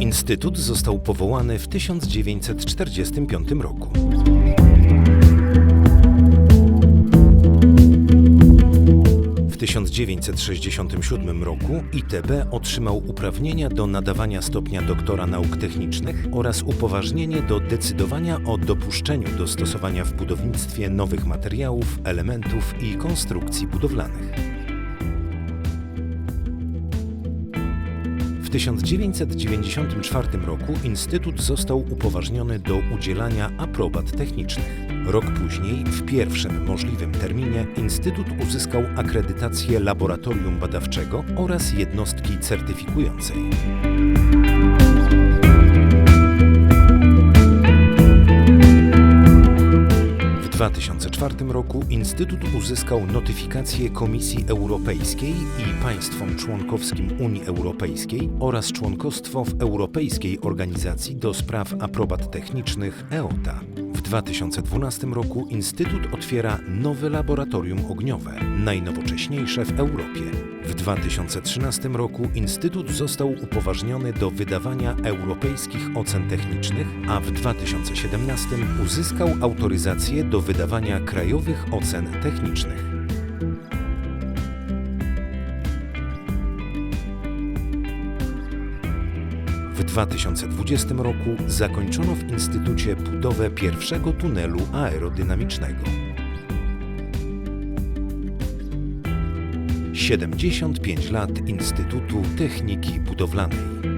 Instytut został powołany w 1945 roku. 1967 roku ITB otrzymał uprawnienia do nadawania stopnia doktora nauk technicznych oraz upoważnienie do decydowania o dopuszczeniu do stosowania w budownictwie nowych materiałów, elementów i konstrukcji budowlanych. 1994 roku Instytut został upoważniony do udzielania aprobat technicznych. Rok później, w pierwszym możliwym terminie, Instytut uzyskał akredytację laboratorium badawczego oraz jednostki certyfikującej. 2004 roku Instytut uzyskał notyfikację Komisji Europejskiej i państwom członkowskim Unii Europejskiej oraz członkostwo w Europejskiej Organizacji do Spraw Aprobat Technicznych EOTA. W 2012 roku Instytut otwiera nowe laboratorium ogniowe, najnowocześniejsze w Europie. W 2013 roku Instytut został upoważniony do wydawania europejskich ocen technicznych, a w 2017 uzyskał autoryzację do wydawania krajowych ocen technicznych. W 2020 roku zakończono w Instytucie budowę pierwszego tunelu aerodynamicznego. 75 lat Instytutu Techniki Budowlanej.